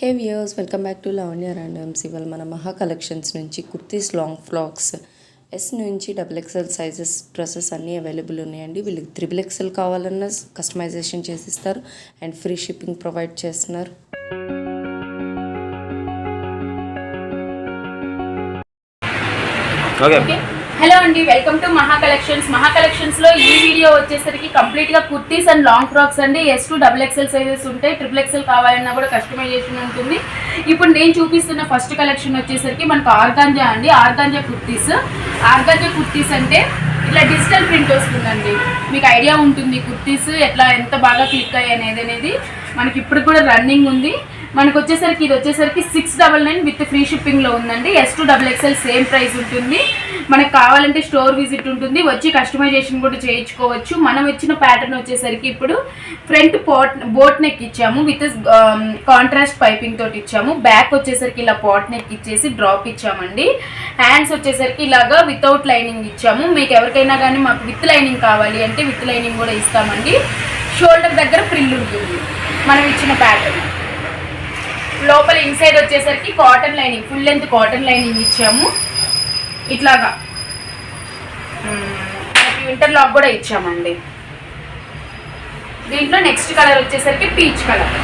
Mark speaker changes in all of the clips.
Speaker 1: Hey viewers welcome back to Lavanya randoms ఇవాళ మన Maha collections నుంచి కుర్తీస్ లాంగ్ ఫ్రాక్స్ ఎస్ నుంచి డబుల్ ఎక్స్ఎల్ సైజెస్ డ్రెస్సెస్ అన్నీ అవైలబుల్ ఉన్నాయండి. వీళ్ళకి త్రిబుల్ ఎక్స్ఎల్ కావాలన్నా కస్టమైజేషన్ చేసిస్తారు అండ్ ఫ్రీ షిప్పింగ్ ప్రొవైడ్ చేస్తున్నారు.
Speaker 2: ఓకే.
Speaker 3: హలో అండి welcome to Maha collections. Maha కలెక్షన్స్లో ఈ వీడియో వచ్చేసరికి కంప్లీట్గా కుర్తీస్ అండ్ లాంగ్ ఫ్రాక్స్ అండి. S to double XL sizes ఉంటాయి. ట్రిపుల్ ఎక్స్ఎల్ కావాలన్నా కూడా కస్టమైజేషన్ ఉంటుంది ఇప్పుడు నేను చూపిస్తున్న ఫస్ట్ కలెక్షన్ వచ్చేసరికి మనకు ఆర్గాంజా అండి. ఆర్గాంజా కుర్తీస్. ఆర్గాంజా కుర్తీస్ అంటే ఇట్లా డిజిటల్ ప్రింట్ వస్తుందండి. మీకు ఐడియా ఉంటుంది కుర్తీస్ ఎట్లా ఎంత బాగా క్లిక్ అయ్యాయి అనేది అనేది. మనకి ఇప్పుడు కూడా రన్నింగ్ ఉంది. మనకు వచ్చేసరికి ఇది వచ్చేసరికి six double nine with free షిప్పింగ్లో ఉందండి. S two double XL same price ఉంటుంది. మనకు కావాలంటే స్టోర్ విజిట్ ఉంటుంది వచ్చి కస్టమైజేషన్ కూడా చేయించుకోవచ్చు. మనం ఇచ్చిన ప్యాటర్న్ వచ్చేసరికి ఇప్పుడు ఫ్రంట్ పోట్ బోట్ నెక్ ఇచ్చాము విత్ కాంట్రాస్ట్ పైపింగ్ తోటి ఇచ్చాము. బ్యాక్ వచ్చేసరికి ఇలా పాట్ నెక్ ఇచ్చేసి డ్రాప్ ఇచ్చామండి. హ్యాండ్స్ వచ్చేసరికి ఇలాగా వితౌట్ లైనింగ్ ఇచ్చాము. మీకు ఎవరికైనా కానీ మాకు విత్ లైనింగ్ కావాలి అంటే విత్ లైనింగ్ కూడా ఇస్తామండి. షోల్డర్ దగ్గర ప్రిల్ ఉంటుంది మనం ఇచ్చిన ప్యాటర్న్ లోపల ఇన్సైడ్ వచ్చేసరికి cotton lining full length cotton lining ఇచ్చాము. ఇట్లాగా. వింటర్ లాక్ కూడా ఇచ్చామండి. దీంట్లో నెక్స్ట్ కలర్ వచ్చేసరికి పీచ్ కలర్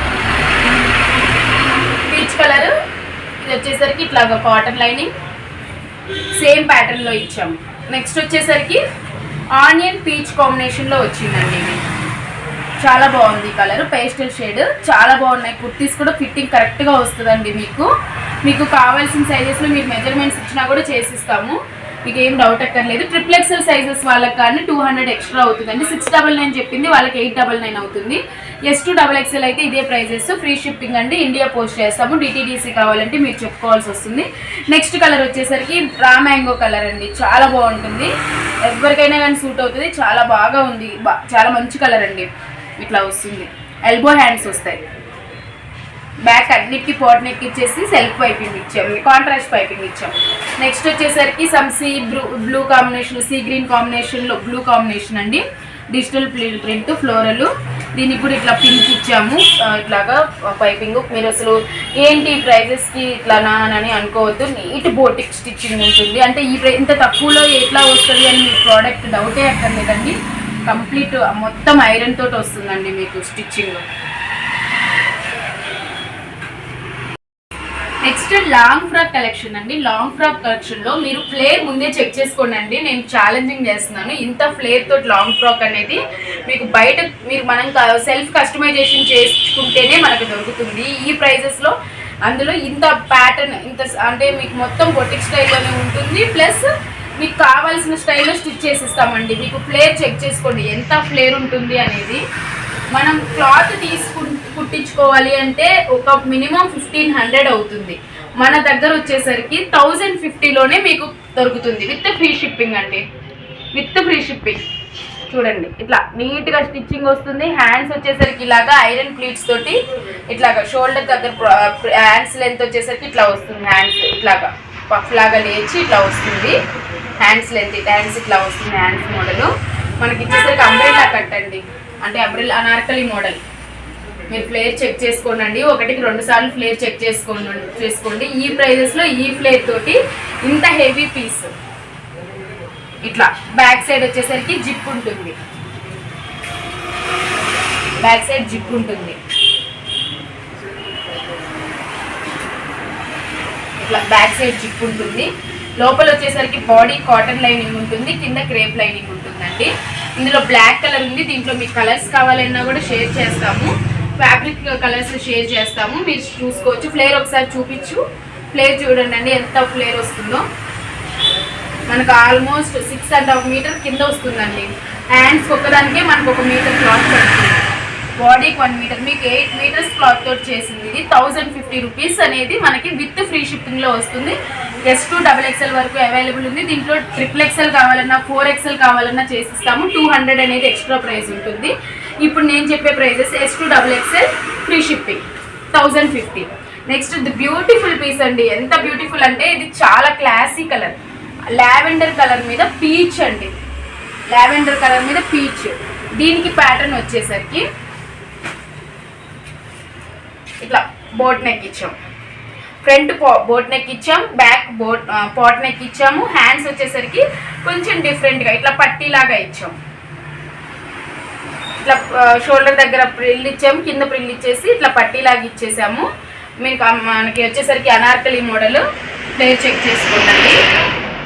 Speaker 3: పీచ్ కలర్ ఇది వచ్చేసరికి ఇట్లాగా కాటన్ లైనింగ్ సేమ్ ప్యాటర్న్లో ఇచ్చాము. నెక్స్ట్ వచ్చేసరికి ఆనియన్ పీచ్ కాంబినేషన్లో వచ్చిందండి ఇది. చాలా బాగుంది కలర్. పేస్టల్ షేడ్ చాలా బాగున్నాయి. కుర్తీస్ కూడా ఫిట్టింగ్ కరెక్ట్గా వస్తుందండి మీకు. మీకు కావాల్సిన సైజెస్లో మీరు మెజర్మెంట్స్ ఇచ్చినా కూడా చేసిస్తాము. మీకు ఏం డౌట్ అక్కర్లేదు. ట్రిపుల్ ఎక్స్ఎల్ సైజెస్ వాళ్ళకి కానీ టూ హండ్రెడ్ ఎక్స్ట్రా అవుతుందండి. సిక్స్ డబల్ నైన్ చెప్పింది వాళ్ళకి ఎయిట్ డబల్ నైన్ అవుతుంది. ఎస్ టూ డబల్ ఎక్స్ఎల్ అయితే ఇదే ప్రైజెస్ ఫ్రీ షిప్పింగ్ అండి. ఇండియా పోస్ట్ చేస్తాము. డిటీడీసీ కావాలంటే మీరు చెప్పుకోవాల్సి వస్తుంది. నెక్స్ట్ కలర్ వచ్చేసరికి రా మ్యాంగో కలర్ అండి. చాలా బాగుంటుంది. ఎవరికైనా కానీ సూట్ అవుతుంది. చాలా బాగా ఉంది. చాలా మంచి కలర్ అండి. ఇట్లా వస్తుంది. ఎల్బో హ్యాండ్స్ వస్తాయి. బ్యాక్ అన్నిటికి పోట్ నెక్ ఇచ్చేసి సెల్ఫ్ పైపింగ్ ఇచ్చాము. కాంట్రాస్ట్ పైపింగ్ ఇచ్చాము. నెక్స్ట్ వచ్చేసరికి some sea blue blue combination sea green కాంబినేషన్లో బ్లూ కాంబినేషన్ అండి. డిజిటల్ ప్రింట్ ఫ్లోరల్ దీనికి కూడా ఇట్లా పింక్ ఇచ్చాము. ఇట్లాగా పైపింగ్ మీరు అసలు ఏంటి ప్రైజెస్కి ఇట్లా నానని అనుకోవద్దు. నీట్ బోటిక్ స్టిచ్చింగ్ ఉంటుంది. అంటే ఈ ఇంత తక్కువలో ఎట్లా వస్తుంది అని మీ ప్రోడక్ట్ డౌటే అక్కర్లేదండి. కంప్లీట్ మొత్తం ఐరన్ తోటి వస్తుందండి మీకు stitching. Next long frock collection అండి. లాంగ్ ఫ్రాక్ కలెక్షన్లో మీరు ఫ్లేర్ ముందే చెక్ చేసుకోండి అండి నేను ఛాలెంజింగ్ చేస్తున్నాను. ఇంత ఫ్లేర్ తోటి లాంగ్ ఫ్రాక్ అనేది మీకు బయట మీరు మనం సెల్ఫ్ కస్టమైజేషన్ చేసుకుంటేనే మనకు దొరుకుతుంది. ఈ ప్రైజెస్లో అందులో ఇంత ప్యాటర్న్ ఇంత అంటే మీకు మొత్తం బొటిక్ స్టైల్లోనే ఉంటుంది. ప్లస్ మీకు కావాల్సిన స్టైల్లో స్టిచ్ చేసిస్తామండి. మీకు ఫ్లేర్ చెక్ చేసుకోండి. ఎంత ఫ్లేర్ ఉంటుంది అనేది మనం క్లాత్ తీసుకు కుట్టించుకోవాలి అంటే ఒక మినిమం ఫిఫ్టీన్ హండ్రెడ్ అవుతుంది. మన దగ్గర వచ్చేసరికి థౌజండ్ ఫిఫ్టీలోనే మీకు దొరుకుతుంది. విత్ ఫ్రీ షిప్పింగ్ అండి. With free shipping. చూడండి. ఇట్లా నీట్గా స్టిచ్చింగ్ వస్తుంది. హ్యాండ్స్ వచ్చేసరికి ఇలాగా ఐరన్ ప్లీట్స్ తోటి ఇట్లాగా షోల్డర్ దగ్గర హ్యాండ్స్ లెంత్ వచ్చేసరికి ఇట్లా వస్తుంది. హ్యాండ్స్ ఇట్లాగా. పఫ్ లాగా లేచి ఇట్లా వస్తుంది. హ్యాండ్స్ లెంత్ హ్యాండ్స్ ఇట్లా వస్తుంది హ్యాండ్స్ మోడల్ మనకి ఇచ్చేసరికి అంబ్రెల్లా కట్టండి. అంటే అంబ్రెల్లా అనార్కలి మోడల్ మీరు ఫ్లేర్ చెక్ చేసుకోండి ఒకటికి రెండు సార్లు ఫ్లేర్ చెక్ చేసుకోండి చేసుకోండి. ఈ ప్రైజెస్లో ఈ ఫ్లేర్ తోటి ఇంత హెవీ పీస్ ఇట్లా బ్యాక్ సైడ్ వచ్చేసరికి జిప్ ఉంటుంది. బ్యాక్ సైడ్ జిప్ ఉంటుంది. ఇట్లా బ్యాక్ సైడ్ చిప్ ఉంటుంది. లోపల వచ్చేసరికి బాడీ కాటన్ లైనింగ్ ఉంటుంది కింద క్రేప్ లైనింగ్ ఉంటుందండి. ఇందులో బ్లాక్ కలర్ ఉంది దీంట్లో మీకు కలర్స్ కావాలన్నా కూడా షేర్ చేస్తాము. ఫ్యాబ్రిక్ కలర్స్ షేర్ చేస్తాము మీరు చూసుకోవచ్చు. ఫ్లేర్ ఒకసారి చూపించు. ఫ్లేర్ చూడండి అండి ఎంత ఫ్లేర్ వస్తుందో. మనకు almost six and half meter కింద వస్తుందండి. హ్యాండ్స్ ఒక్కదానికే మనకు ఒక మీటర్ క్లాత్ పడుతుంది. బాడీకి వన్ మీటర్ మీకు ఎయిట్ మీటర్స్ క్లాత్ తోటి చేసింది ఇది థౌజండ్ ఫిఫ్టీ రూపీస్ అనేది మనకి విత్ ఫ్రీ షిప్పింగ్లో వస్తుంది. ఎస్ టూ డబల్ ఎక్స్ఎల్ వరకు అవైలబుల్ ఉంది. దీంట్లో ట్రిపుల్ ఎక్స్ఎల్ కావాలన్నా ఫోర్ ఎక్స్ఎల్ కావాలన్నా చేసిస్తాము. టూ హండ్రెడ్ అనేది ఎక్స్ట్రా ప్రైస్ ఉంటుంది. ఇప్పుడు నేను చెప్పే prices S to double XL free shipping thousand fifty next ఇది బ్యూటిఫుల్ పీస్ అండి. ఎంత బ్యూటిఫుల్ అంటే ఇది చాలా క్లాసీ కలర్ లావెండర్ కలర్ మీద పీచ్ అండి. లావెండర్ కలర్ మీద పీచ్ దీనికి ప్యాటర్న్ వచ్చేసరికి ఇట్లా బోట్ నెక్ ఇచ్చాం. ఫ్రంట్ బోట్ నెక్ ఇచ్చాం బ్యాక్ బోట్ పాట్ నెక్ ఇచ్చాము. హ్యాండ్స్ వచ్చేసరికి కొంచెం డిఫరెంట్గా ఇట్లా పట్టీలాగా ఇచ్చాం. ఇట్లా షోల్డర్ దగ్గర ప్రిల్ ఇచ్చాము కింద ప్రిల్ ఇచ్చేసి ఇట్లా పట్టీలాగా ఇచ్చేసాము. మీకు మనకి వచ్చేసరికి అనార్కలి మోడల్ ఫ్లేర్ చెక్ చేసుకోండి.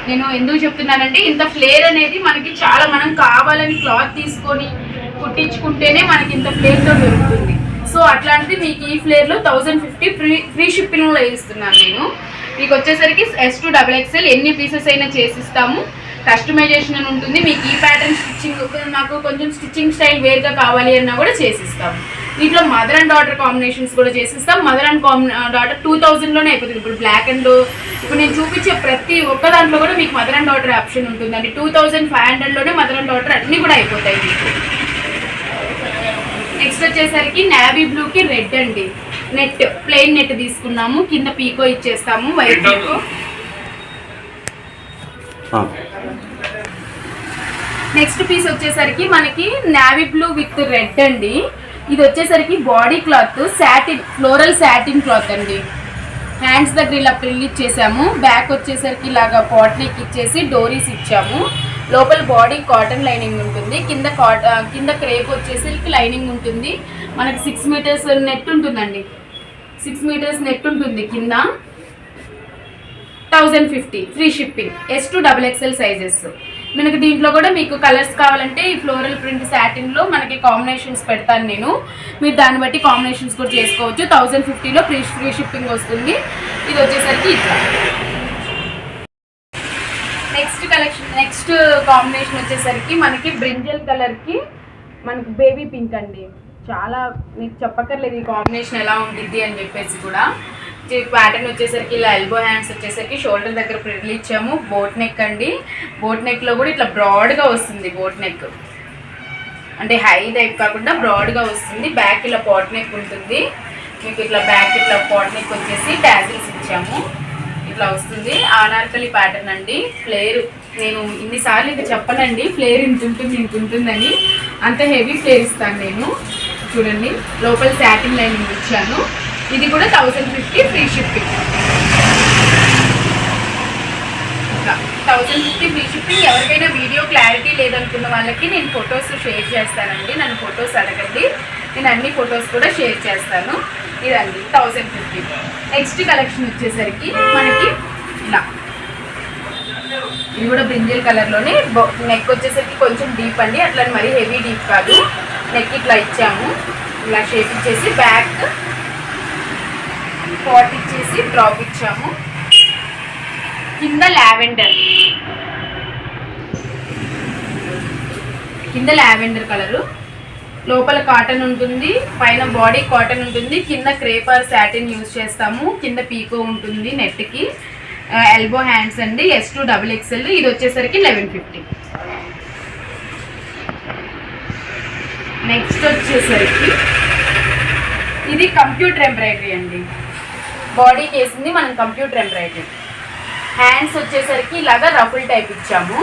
Speaker 3: నేను ఎందుకు చెప్తున్నానంటే ఇంత ఫ్లేర్ అనేది మనకి చాలా మనం కావాలని క్లాత్ తీసుకొని కుట్టించుకుంటేనే మనకి ఇంత ఫ్లేర్తో దొరుకుతుంది. సో అట్లాంటిది మీకు ఈ ఫ్లేర్లో థౌజండ్ ఫిఫ్టీ ఫ్రీ ఫ్రీ షిప్పింగ్లో ఇస్తున్నాను నేను. మీకు వచ్చేసరికి ఎస్ టు డబల్ ఎక్స్ఎల్ ఎన్ని పీసెస్ అయినా చేసిస్తాము. కస్టమైజేషన్ అని ఉంటుంది. మీకు ఈ ప్యాటర్న్ స్టిచ్చింగ్ నాకు కొంచెం స్టిచ్చింగ్ స్టైల్ వేరుగా కావాలి అన్నా కూడా చేసిస్తాం దీంట్లో మదర్ అండ్ డాటర్ కాంబినేషన్స్ కూడా చేసిస్తాం. మదర్ అండ్ డాటర్ టూ థౌజండ్లోనే అయిపోతుంది. ఇప్పుడు బ్లాక్ అండ్ ఇప్పుడు నేను చూపించే ప్రతి ఒక్క దాంట్లో కూడా మీకు మదర్ అండ్ డాటర్ ఆప్షన్ ఉంటుందండి. టూ థౌజండ్ ఫైవ్ హండ్రెడ్లోనే మదర్ అండ్ డాటర్ అన్నీ కూడా అయిపోతాయి మీకు. నెక్స్ట్ వచ్చేసరికి నావీ బ్లూకి రెడ్ అండి. నెట్ ప్లెయిన్ నెట్ తీసుకున్నాము. కింద పీకో ఇచ్చేస్తాము వైట్ పీకో. నెక్స్ట్ పీస్ వచ్చేసరికి మనకి నావీ బ్లూ విత్ రెడ్ అండి. ఇది వచ్చేసరికి body cloth satin floral satin cloth అండి. హ్యాండ్స్ దగ్గర ఇలా ప్రిల్ ఇచ్చేసాము. బ్యాక్ వచ్చేసరికి ఇలాగా పాట్ నెక్ ఇచ్చేసి డోరీస్ ఇచ్చాము. లోపల బాడీ కాటన్ లైనింగ్ ఉంటుంది. కింద కాట కింద క్రేప్ వచ్చేసి లైనింగ్ ఉంటుంది. మనకి సిక్స్ మీటర్స్ నెట్ ఉంటుందండి. సిక్స్ మీటర్స్ నెట్ ఉంటుంది కింద. Thousand fifty free shipping S to double XL sizes మనకి దీంట్లో కూడా మీకు కలర్స్ కావాలంటే ఈ ఫ్లోరల్ ప్రింట్ శాటిన్లో మనకి కాంబినేషన్స్ పెడతాను నేను. మీరు దాన్ని బట్టి కాంబినేషన్స్ కూడా చేసుకోవచ్చు. థౌజండ్ ఫిఫ్టీలో ఫ్రీ ఫ్రీ షిప్పింగ్ వస్తుంది. ఇది వచ్చేసరికి ఇట్లా నెక్స్ట్ కలెక్షన్ నెక్స్ట్ కాంబినేషన్ వచ్చేసరికి మనకి బ్రింజల్ కలర్కి మనకి బేబీ పింక్ అండి. చాలా మీకు చెప్పక్కర్లేదు ఈ కాంబినేషన్ ఎలా ఉంటుంది అని చెప్పేసి కూడా. ప్యాటర్న్ వచ్చేసరికి ఇలా ఎల్బో హ్యాండ్స్ వచ్చేసరికి షోల్డర్ దగ్గర ప్రిల్ ఇచ్చాము. బోట్ నెక్ అండి. బోట్ నెక్లో కూడా ఇట్లా బ్రాడ్గా వస్తుంది బోట్ నెక్. అంటే హై టైప్ కాకుండా బ్రాడ్గా వస్తుంది. బ్యాక్ ఇలా పాట్ నెక్ ఉంటుంది. మీకు ఇట్లా బ్యాక్ ఇట్లా పాట్ నెక్ వచ్చేసి ట్యాజిల్స్ ఇచ్చాము. ఇట్లా వస్తుంది. అనార్కలి ప్యాటర్న్ అండి. ఫ్లేరు నేను ఇన్నిసార్లు ఇది చెప్పనండి. ఫ్లేర్ ఇంత ఉంటుంది ఇంత ఉంటుందని. అంత హెవీ ఫ్లేర్ ఇస్తాను నేను. చూడండి లోపల శాటిన్ లైనింగ్ ఇచ్చాను. ఇది కూడా thousand fifty free shipping thousand fifty free shipping ఎవరికైనా వీడియో క్లారిటీ లేదనుకున్న వాళ్ళకి నేను ఫొటోస్ షేర్ చేస్తానండి. నన్ను ఫొటోస్ అడగండి. నేను అన్ని ఫొటోస్ కూడా షేర్ చేస్తాను. ఇదండి థౌజండ్ ఫిఫ్టీ నెక్స్ట్ కలెక్షన్ వచ్చేసరికి మనకి ఇలా. ఇవి కూడా బ్రింజల్ కలర్లోనే. నెక్ వచ్చేసరికి కొంచెం డీప్ అండి. అట్లా మరీ హెవీ డీప్ కాదు. నెక్ ఇట్లా ఇచ్చాము. ఇలా షేప్ ఇచ్చేసి బ్యాక్ పాట్ ఇచ్చేసి డ్రాప్ ఇచ్చాము. కింద లావెండర్ కింద లావెండర్ కలరు. లోపల కాటన్ ఉంటుంది. పైన బాడీ కాటన్ ఉంటుంది. కింద క్రేపర్ శాటిన్ యూజ్ చేస్తాము. కింద పీకో ఉంటుంది నెట్కి ఎల్బో హ్యాండ్స్ అండి ఎస్ టూ డబుల్ ఎక్స్ఎల్ ఇది వచ్చేసరికి లెవెన్ ఫిఫ్టీ నెక్స్ట్ వచ్చేసరికి ఇది కంప్యూటర్ ఎంబ్రాయిడరీ అండి. బాడీ చేసింది మనం కంప్యూటర్ ఎంబ్రాయిడరీ హ్యాండ్స్ వచ్చేసరికి ఇలాగా రఫుల్ టైప్ ఇచ్చాము.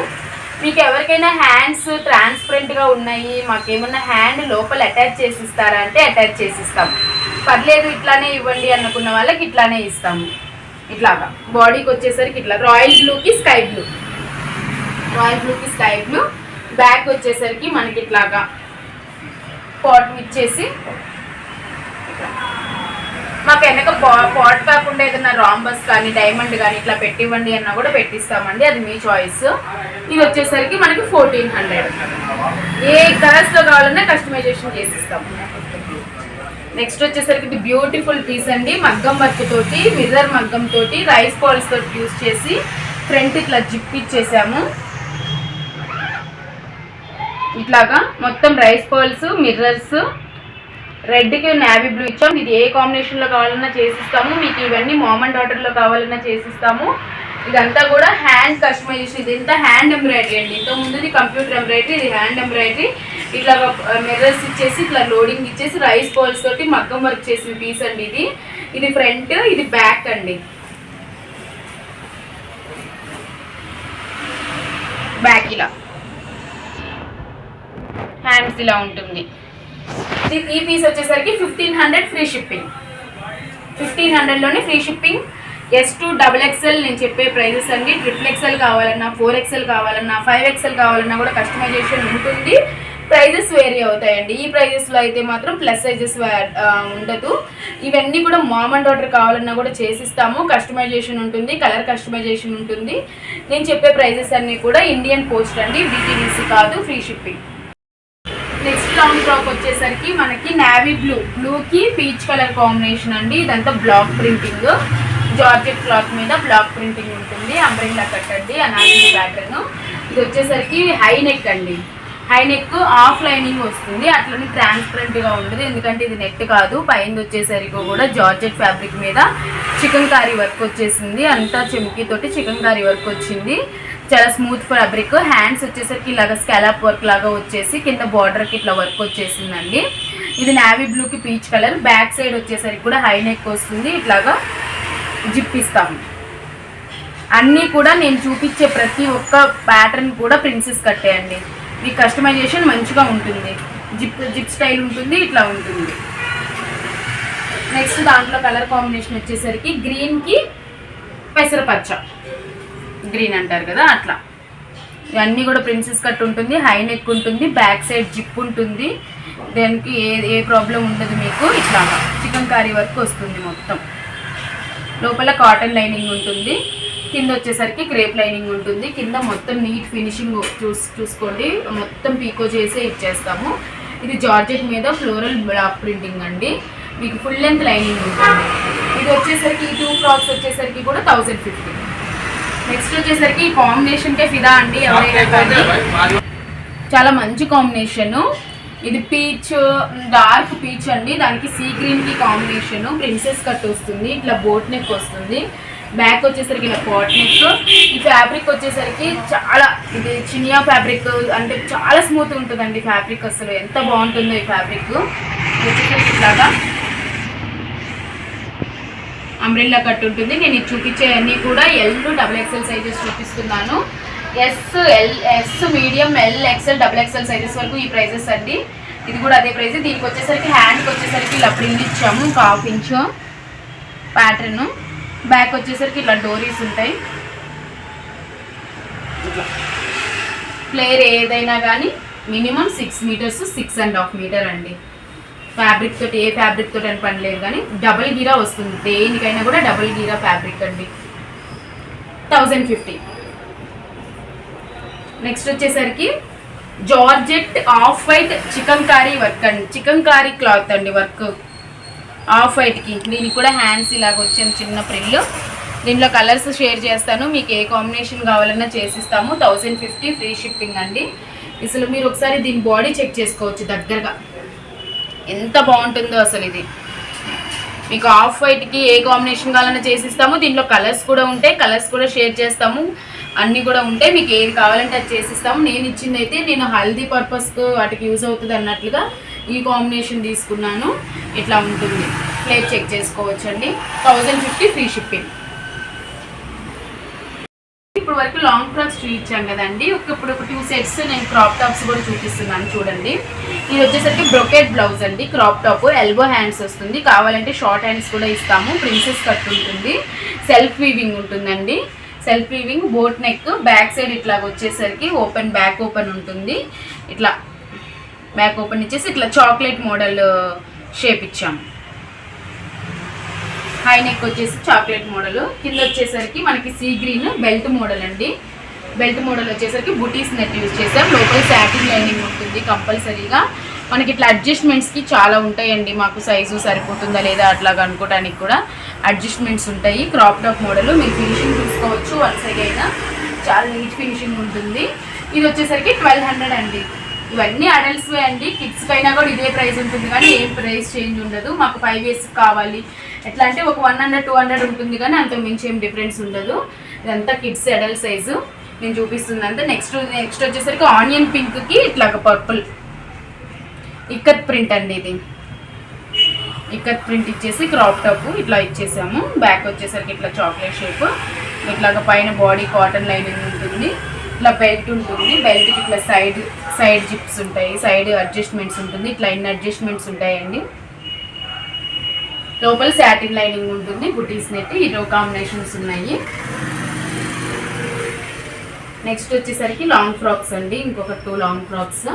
Speaker 3: మీకు ఎవరికైనా హ్యాండ్స్ ట్రాన్స్పరెంట్గా ఉన్నాయి మాకేమన్నా హ్యాండ్ లోపల అటాచ్ చేసి ఇస్తారా అంటే అటాచ్ చేసి ఇస్తాము పర్లేదు ఇట్లానే ఇవ్వండి అనుకున్న వాళ్ళకి ఇట్లానే ఇస్తాము. ఇట్లాగా. బాడీకి వచ్చేసరికి ఇట్లా రాయల్ బ్లూకి స్కై బ్లూ రాయల్ బ్లూకి స్కై బ్లూ బ్యాక్ వచ్చేసరికి మనకి ఇట్లాగా పాట్ ఇచ్చేసి మాకు వెనక పా- పాట్ కాకుండా ఏదైనా రాంబస్ కానీ డైమండ్ కానీ ఇట్లా పెట్టివ్వండి అన్నా కూడా పెట్టిస్తామండి. అది మీ చాయిస్ ఇది వచ్చేసరికి మనకి ఫోర్టీన్ హండ్రెడ్ ఏ కలర్స్లో కావాలన్నా కస్టమైజేషన్ చేసిస్తాం. నెక్స్ట్ వచ్చేసరికి ఇది బ్యూటిఫుల్ పీస్ అండి. మగ్గం వర్క్ తోటి మిర్రర్ మగ్గం తోటి రైస్ బాల్స్ తోటి యూస్ చేసి ఫ్రంట్ ఇట్లా జిప్ ఇచ్చేసాము. ఇట్లాగా మొత్తం రైస్ బాల్స్ మిర్రర్స్ రెడ్కి నావీ బ్లూ ఇచ్చాం. ఇది ఏ కాంబినేషన్లో కావాలన్నా చేసిస్తాము. మీకు ఇవన్నీ మామన్ డాటర్లో కావాలన్నా చేసిస్తాము. ఇదంతా కూడా హ్యాండ్ కస్టమైజేషన్ ఇది ఇంత హ్యాండ్ ఎంబ్రాయిడరీ అండి. ఇంత ముందుది కంప్యూటర్ ఎంబ్రాయిడరీ ఇది హ్యాండ్ ఎంబ్రాయిడరీ ఇట్లా మిర్రర్స్ ఇచ్చేసి ఇట్లా లోడింగ్ ఇచ్చేసి రైస్ బాల్స్ తోటి మగ్గం వర్క్ చేసిన పీస్ అండి ఇది. ఇది ఫ్రంట్ ఇది బ్యాక్ అండి. బ్యాక్ ఇలా. హ్యాండ్స్ ఇలా ఉంటుంది. ఈ పీస్ వచ్చేసరికి fifteen hundred free shipping. Fifteen హండ్రెడ్లోనే free shipping. S to double XL నేను చెప్పే ప్రైజెస్ అండి ట్రిపుల్ ఎక్స్ఎల్ కావాలన్నా ఫోర్ ఎక్స్ఎల్ కావాలన్నా ఫైవ్ ఎక్స్ఎల్ కావాలన్నా కూడా కస్టమైజేషన్ ఉంటుంది. ప్రైజెస్ వేరీ అవుతాయండి. ఈ ప్రైజెస్లో అయితే మాత్రం ప్లస్ సైజెస్ ఉండదు. ఇవన్నీ కూడా మామ్ అండ్ ఆర్డర్ కావాలన్నా కూడా చేసిస్తాము. కస్టమైజేషన్ ఉంటుంది కలర్ కస్టమైజేషన్ ఉంటుంది. నేను చెప్పే ప్రైజెస్ అన్నీ కూడా ఇండియన్ పోస్ట్ అండి. బీటీడీసీ కాదు free shipping. Next round frock వచ్చేసరికి మనకి నావీ బ్లూ. బ్లూకి పీచ్ కలర్ కాంబినేషన్ అండి. ఇదంతా బ్లాక్ ప్రింటింగ్. జార్జెట్ క్లాత్ మీద బ్లాక్ ప్రింటింగ్ ఉంటుంది. అంబ్రెల్లా కట్ అండి అనార్కలి ప్యాటర్న్. ఇది వచ్చేసరికి హై నెక్ అండి. హై నెక్ ఆఫ్ లైనింగ్ వస్తుంది. అట్లనే ట్రాన్స్పరెంట్గా ఎందుకంటే ఇది నెట్ కాదు. పైన వచ్చేసరికి కూడా జార్జెట్ ఫ్యాబ్రిక్ మీద చికెన్ కారీ వర్క్ వచ్చేసింది. అంతా చెమ్కి తోటి చికెన్ కారీ వర్క్ వచ్చింది. చాలా స్మూత్ ఫ్యాబ్రిక్ హ్యాండ్స్ వచ్చేసరికి ఇలాగ స్కాలప్ వర్క్ లాగా వచ్చేసి కింద బార్డర్కి ఇట్లా వర్క్ వచ్చేసిందండి. ఇది నావీ బ్లూకి పీచ్ కలర్ బ్యాక్ సైడ్ వచ్చేసరికి కూడా హై నెక్ వస్తుంది. ఇట్లాగా జిప్ ఇస్తాము అన్నీ కూడా నేను చూపించే ప్రతి ఒక్క ప్యాటర్న్ కూడా ప్రిన్సెస్ కట్టేయండి మీ కస్టమైజేషన్ మంచిగా ఉంటుంది. జిప్ జిప్ స్టైల్ ఉంటుంది ఇట్లా ఉంటుంది. నెక్స్ట్ దాంట్లో కలర్ కాంబినేషన్ వచ్చేసరికి గ్రీన్కి పెసరపచ్చ. గ్రీన్ అంటారు కదా అట్లా. ఇవన్నీ కూడా ప్రిన్సెస్ కట్ ఉంటుంది హై నెక్ ఉంటుంది బ్యాక్ సైడ్ జిప్ ఉంటుంది. దానికి ఏ ఏ ప్రాబ్లం ఉండదు మీకు ఇట్లా చికెన్ కర్రీ వర్క్ వస్తుంది మొత్తం. లోపల కాటన్ లైనింగ్ ఉంటుంది. కింద వచ్చేసరికి క్రేప్ లైనింగ్ ఉంటుంది. కింద మొత్తం నీట్ ఫినిషింగ్ చూస్ చూసుకోండి. మొత్తం పీకో చేసే ఇచ్చేస్తాము. ఇది జార్జెట్ మీద ఫ్లోరల్ బ్లాక్ ప్రింటింగ్ అండి. మీకు ఫుల్ లెంత్ లైనింగ్ ఉంటుంది. ఇది వచ్చేసరికి ఈ టూ ఫ్రాక్స్ వచ్చేసరికి కూడా థౌజండ్ ఫిఫ్టీ. నెక్స్ట్ వచ్చేసరికి ఈ కాంబినేషన్కే ఫిదా అండి. ఎవరైనా చాలా మంచి కాంబినేషన్. ఇది పీచ్ డార్క్ పీచ్ అండి. దానికి సీ గ్రీన్కి కాంబినేషన్. ప్రిన్సెస్ కట్ వస్తుంది. ఇట్లా బోట్ నెక్ వస్తుంది. బ్యాక్ వచ్చేసరికి ఇలా పాట్ నెక్ ఈ ఫ్యాబ్రిక్ వచ్చేసరికి చాలా ఇది చినియా ఫ్యాబ్రిక్ అంటే చాలా స్మూత్ ఉంటుందండి ఫ్యాబ్రిక్ అసలు. ఎంత బాగుంటుందో ఈ ఫ్యాబ్రిక్ వచ్చేసరికి ఇట్లాగా అంబ్రెల్లా కట్ ఉంటుంది. నేను ఇది చూపించే కూడా ఎల్ డబుల్ ఎక్స్ఎల్ సైజెస్ చూపిస్తున్నాను. S L S medium L XL double XL sizes వరకు ఈ ప్రైజెస్ అండి. ఇది కూడా అదే ప్రైస్ దీనికి వచ్చేసరికి హ్యాండ్కి వచ్చేసరికి ఇలా ప్రింట్ ఇచ్చాము ఒక హాఫ్ ఇంచు ప్యాటర్ను బ్యాక్ వచ్చేసరికి ఇట్లా డోరీస్ ఉంటాయి. ప్లేయర్ ఏదైనా కానీ minimum six meters six and half meter అండి. ఫ్యాబ్రిక్ తోటి ఏ ఫ్యాబ్రిక్ తోటి అని పని లేదు కానీ డబుల్ గీరా వస్తుంది. దేనికైనా కూడా డబుల్ గీరా ఫ్యాబ్రిక్ అండి. థౌజండ్ ఫిఫ్టీ నెక్స్ట్ వచ్చేసరికి georgette off white chikankari work అండి. చికెన్ కారీ క్లాత్ అండి వర్క్ ఆఫ్ వైట్కి. దీనికి కూడా హ్యాండ్స్ ఇలాగ వచ్చింది చిన్న ప్రిల్లు దీంట్లో కలర్స్ షేర్ చేస్తాను. మీకు ఏ కాంబినేషన్ కావాలన్నా చేసిస్తాము. థౌజండ్ ఫిఫ్టీ ఫ్రీ షిప్పింగ్ అండి. అసలు మీరు ఒకసారి దీని బాడీ చెక్ చేసుకోవచ్చు దగ్గరగా. ఎంత బాగుంటుందో అసలు ఇది. మీకు ఆఫ్ వైట్కి ఏ కాంబినేషన్ కావాలన్నా చేసిస్తాము. దీంట్లో కలర్స్ కూడా ఉంటాయి. కలర్స్ కూడా షేర్ చేస్తాము. అన్నీ కూడా ఉంటాయి. మీకు ఏది కావాలంటే అది చేసిస్తాము. నేను ఇచ్చింది అయితే నేను హల్దీ పర్పస్కు వాటికి యూజ్ అవుతుంది అన్నట్లుగా ఈ కాంబినేషన్ తీసుకున్నాను. ఇట్లా ఉంటుంది? ప్లేట్ చెక్ చేసుకోవచ్చండి. Thousand fifty free shipping. ఇప్పుడు వరకు లాంగ్ ఫ్రాక్స్ చూపించాం కదండి. ఒక ఇప్పుడు ఒక టూ సెట్స్ నేను క్రాప్ టాప్స్ కూడా చూపిస్తున్నాను చూడండి. ఇది వచ్చేసరికి బ్రొకెట్ బ్లౌజ్ అండి. క్రాప్ టాప్ ఎల్బో హ్యాండ్స్ వస్తుంది. కావాలంటే షార్ట్ హ్యాండ్స్ కూడా ఇస్తాము. ప్రిన్సెస్ కట్ ఉంటుంది. సెల్ఫ్ వీవింగ్ ఉంటుందండి. Self weaving boat neck back side ఇట్లా వచ్చేసరికి ఓపెన్ బ్యాక్ ఓపెన్ ఉంటుంది. ఇట్లా బ్యాక్ ఓపెన్ ఇచ్చేసి ఇట్లా చాక్లెట్ మోడల్ షేప్ ఇచ్చాము హై నెక్ వచ్చేసి చాక్లెట్ మోడల్. కింద వచ్చేసరికి మనకి సీ గ్రీన్ బెల్ట్ మోడల్ అండి. బెల్ట్ మోడల్ వచ్చేసరికి బుటీస్ నెట్ యూజ్ చేసాం. లోపల శాటిన్ లైనింగ్ ఉంటుంది కంపల్సరీగా. మనకి ఇట్లా అడ్జస్ట్మెంట్స్కి చాలా ఉంటాయండి. మాకు సైజు సరిపోతుందా లేదా అట్లాగా అనుకోవడానికి కూడా అడ్జస్ట్మెంట్స్ ఉంటాయి. క్రాప్ టాప్ మోడల్ మీరు ఫినిషింగ్ చూసుకోవచ్చు. వన్ సైడ్ అయినా చాలా నీట్ ఫినిషింగ్ ఉంటుంది. ఇది వచ్చేసరికి ట్వెల్వ్ హండ్రెడ్ అండి. ఇవన్నీ అడల్ట్స్ అండి. కిడ్స్ పైన కూడా ఇదే ప్రైస్ ఉంటుంది కానీ ఏం ప్రైస్ చేంజ్ ఉండదు. మాకు ఫైవ్ ఇయర్స్ కావాలి. ఎట్లా అంటే ఒక వన్ హండ్రెడ్ టూ హండ్రెడ్ ఉంటుంది కానీ అంత మించి ఏం డిఫరెన్స్ ఉండదు. ఇదంతా కిడ్స్ అడల్ట్ సైజు నేను చూపిస్తుంది అంతా నెక్స్ట్ నెక్స్ట్ వచ్చేసరికి ఆనియన్ పింక్కి ఇట్లా పర్పుల్ ఇక్కత్ ప్రింట్ అండి ఇది. ఇక్కత్ ప్రింట్ ఇచ్చేసి క్రాప్ టాప్ ఇట్లా ఇచ్చేసాము. బ్యాక్ వచ్చేసరికి ఇట్లా చాక్లెట్ షేప్ ఇట్లాగ పైన బాడీ కాటన్ లైనింగ్ ఉంటుంది. ఇట్లా బెల్ట్ ఉంటుంది బెల్ట్కి ఇట్లా సైడ్ సైడ్ జిప్స్ ఉంటాయి సైడ్ అడ్జస్ట్మెంట్స్ ఉంటుంది ఇట్లా ఇన్ని అడ్జస్ట్మెంట్స్ ఉంటాయండి. లోపల శాటిన్ లైనింగ్ ఉంటుంది బుటీస్ నెట్ ఈ కాంబినేషన్స్ ఉన్నాయి. నెక్స్ట్ వచ్చేసరికి లాంగ్ ఫ్రాక్స్ అండి ఇంకొక టూ లాంగ్ ఫ్రాక్స్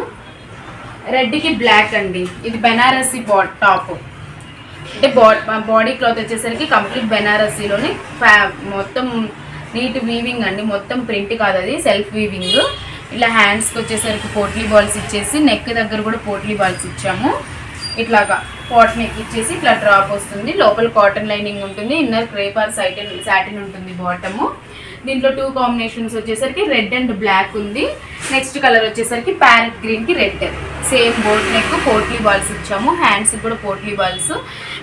Speaker 3: రెడ్కి బ్లాక్ అండి ఇది బెనారసి బా టాప్ అంటే బా బాడీ క్లాత్ వచ్చేసరికి కంప్లీట్ బెనారసీలోనే ఫ్యా మొత్తం నీట్ వీవింగ్ అండి. మొత్తం ప్రింట్ కాదు అది సెల్ఫ్ వీవింగ్ ఇలా హ్యాండ్స్కి వచ్చేసరికి పోట్లీ బాల్స్ ఇచ్చేసి నెక్ దగ్గర కూడా పోట్లీ బాల్స్ ఇచ్చాము. ఇట్లాగా పాట్ నెక్ ఇచ్చేసి ఇట్లా డ్రాప్ వస్తుంది. లోపల కాటన్ లైనింగ్ ఉంటుంది. ఇన్నర్ క్రేపార్ సైటిన్ సాటిన్ ఉంటుంది బాటము దీంట్లో టూ కాంబినేషన్స్ వచ్చేసరికి రెడ్ అండ్ బ్లాక్ ఉంది. నెక్స్ట్ కలర్ వచ్చేసరికి ప్యారెట్ గ్రీన్కి రెడ్ సేమ్ బోట్ నెక్ పోట్లీ బాల్స్ ఇచ్చాము. హ్యాండ్స్ కూడా పోట్లీ బాల్స్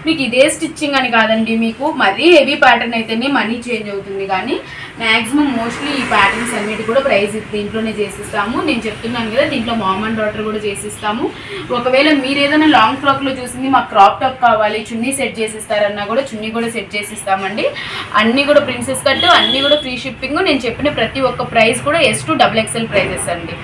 Speaker 3: మీకు ఇదే స్టిచ్చింగ్ అని కాదండి మీకు. మరీ హెవీ ప్యాటర్న్ అయితేనే మనీ చేంజ్ అవుతుంది కానీ మ్యాక్సిమం మోస్ట్లీ ఈ ప్యాటర్న్స్ అన్నిటి కూడా ప్రైస్ దీంట్లోనే చేసిస్తాము. నేను చెప్తున్నాను కదా దీంట్లో మామ్ అండ్ డాటర్ కూడా చేసిస్తాము. ఒకవేళ మీరు ఏదైనా లాంగ్ ఫ్రాక్లో చూసింది మాకు క్రాప్ టాప్ కావాలి చున్నీ సెట్ చేసిస్తారన్నా కూడా చున్నీ కూడా సెట్ చేసిస్తామండి. అన్నీ కూడా ప్రిన్సెస్ కట్ అన్నీ కూడా ఫ్రీ షిప్పింగ్ నేను చెప్పిన ప్రతి ఒక్క ప్రైస్ కూడా S to double XL prices అండి.